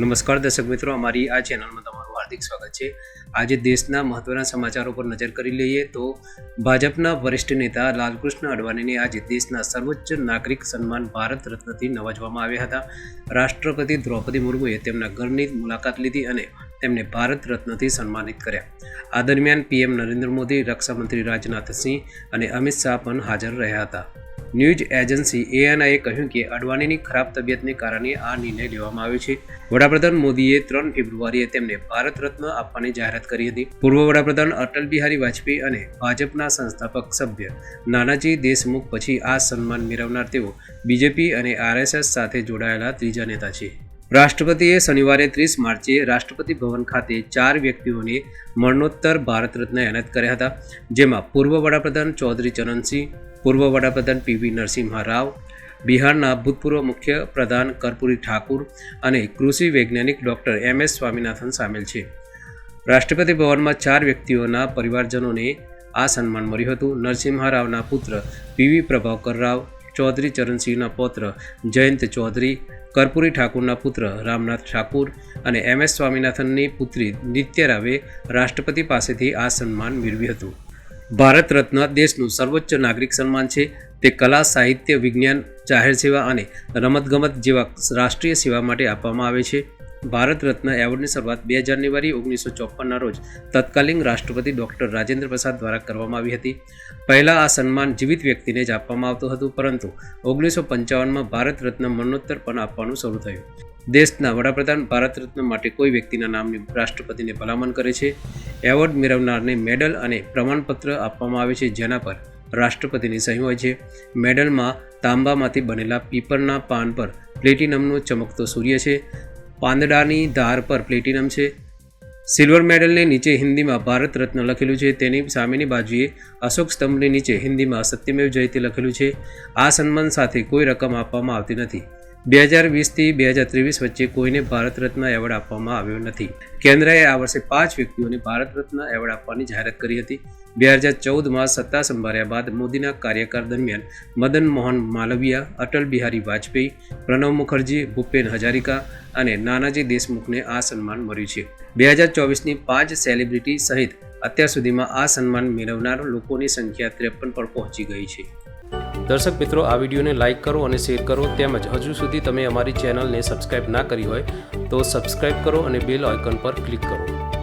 નમસ્કાર દર્શક મિત્રો, અમારી આ ચેનલમાં તમારું હાર્દિક સ્વાગત છે. આજે દેશના મહત્વના સમાચારો પર નજર કરી લઈએ તો ભાજપના વરિષ્ઠ નેતા લાલકૃષ્ણ અડવાણીને આજે દેશના સર્વોચ્ચ નાગરિક સન્માન ભારત રત્નથી નવાજવામાં આવ્યા હતા. રાષ્ટ્રપતિ દ્રૌપદી મુર્મુએ તેમના ઘરની મુલાકાત લીધી અને તેમને ભારત રત્નથી સન્માનિત કર્યા. આ દરમિયાન પીએમ નરેન્દ્ર મોદી, રક્ષામંત્રી રાજનાથ સિંહ અને અમિત શાહ પણ હાજર રહ્યા હતા. ન્યૂઝ એજન્સી એએનઆઈએ કહ્યું કે અડવાણીની ખરાબ તબિયતને કારણે આ નિર્ણય લેવામાં આવ્યો છે. વડાપ્રધાન મોદીએ ત્રણ ફેબ્રુઆરીએ તેમને ભારત રત્ન આપવાની જાહેરાત કરી હતી. પૂર્વ વડાપ્રધાન અટલ બિહારી વાજપેયી અને ભાજપના સંસ્થાપક સભ્ય નાનાજી દેશમુખ પછી આ સન્માન મેળવનાર તેઓ બીજેપી અને આરએસએસ સાથે જોડાયેલા ત્રીજા નેતા છે. રાષ્ટ્રપતિએ શનિવારે ત્રીસ માર્ચે રાષ્ટ્રપતિ ભવન ખાતે ચાર વ્યક્તિઓને મરણોત્તર ભારત રત્ન એનાયત કર્યા હતા. જેમાં પૂર્વ વડાપ્રધાન ચૌધરી ચરણસિંહ પૂર્વ વડાપ્રધાન પીવી નરસિંહા રાવ બિહારના ભૂતપૂર્વ મુખ્ય પ્રધાન કર્પૂરી ઠાકુર અને કૃષિ વૈજ્ઞાનિક ડૉક્ટર એમ એસ સ્વામિનાથન સામેલ છે. રાષ્ટ્રપતિ ભવનમાં ચાર વ્યક્તિઓના પરિવારજનોને આ સન્માન મળ્યું હતું. નરસિંહા રાવના પુત્ર પીવી પ્રભાવકર રાવ, ચૌધરી ચરણસિંહના પૌત્ર જયંત ચૌધરી, કર્પૂરી ઠાકુરના પુત્ર રામનાથ ઠાકુર અને એમ એસ સ્વામિનાથનની પુત્રી નિત્ય રાવે રાષ્ટ્રપતિ પાસેથી આ સન્માન મેળવ્યું હતું. ભારત રત્ન દેશનું સર્વોચ્ચ નાગરિક સન્માન છે. તે કલા, સાહિત્ય, વિજ્ઞાન, જાહેર સેવા અને રમતગમત જેવા રાષ્ટ્રીય સેવા માટે આપવામાં આવે છે. ભારત રત્ન એવોર્ડની શરૂઆત બે જાન્યુઆરી ઓગણીસો ચોપનના રોજ તત્કાલીન રાષ્ટ્રપતિ ડૉક્ટર રાજેન્દ્ર પ્રસાદ દ્વારા કરવામાં આવી હતી. પહેલાં આ સન્માન જીવિત વ્યક્તિને જ આપવામાં આવતું હતું, પરંતુ ઓગણીસો પંચાવનમાં ભારત રત્ન મરણોત્તર પણ આપવાનું શરૂ થયું. દેશના વડાપ્રધાન ભારત રત્ન માટે કોઈ વ્યક્તિના નામની રાષ્ટ્રપતિને ભલામણ કરે છે. એવોર્ડ મેળવનારને મેડલ અને પ્રમાણપત્ર આપવામાં આવે છે, જેના પર રાષ્ટ્રપતિની સહી હોય છે. મેડલમાં તાંબામાંથી બનેલા પીપરના પાન પર પ્લેટિનમનો ચમકતો સૂર્ય છે. પાંદડાની ધાર પર પ્લેટિનમ છે. સિલ્વર મેડલને નીચે હિન્દીમાં ભારત રત્ન લખેલું છે. તેની સામેની બાજુએ અશોક સ્તંભની નીચે હિન્દીમાં સત્યમેવ જયતે લખેલું છે. આ સન્માન સાથે કોઈ રકમ આપવામાં આવતી નથી. બે હજાર વીસથી બે હજાર ત્રેવીસ વચ્ચે કોઈને ભારત રત્ન એવોર્ડ આપવામાં આવ્યો નથી. કેન્દ્રએ આ વર્ષે પાંચ વ્યક્તિઓને ભારત રત્ન એવોર્ડ આપવાની જાહેરાત કરી હતી. બે હજાર ચૌદમાં સત્તા સંભાળ્યા બાદ મોદીના કાર્યકાળ દરમિયાન મદન મોહન માલવિયા, અટલ બિહારી વાજપેયી, પ્રણવ મુખર્જી, ભૂપેન હજારિકા અને નાનાજી દેશમુખને આ સન્માન મળ્યું છે. બે હજાર ચોવીસની પાંચ સેલિબ્રિટી સહિત અત્યાર સુધીમાં આ સન્માન મેળવનાર લોકોની સંખ્યા ત્રેપન પર પહોંચી ગઈ છે. દર્શક મિત્રો, આ વિડીયોને લાઇક કરો અને શેર કરો. તેમજ હજુ સુધી તમે અમારી ચેનલને સબસ્ક્રાઇબ ના કરી હોય તો સબસ્ક્રાઇબ કરો અને બેલ આઇકન પર ક્લિક કરો.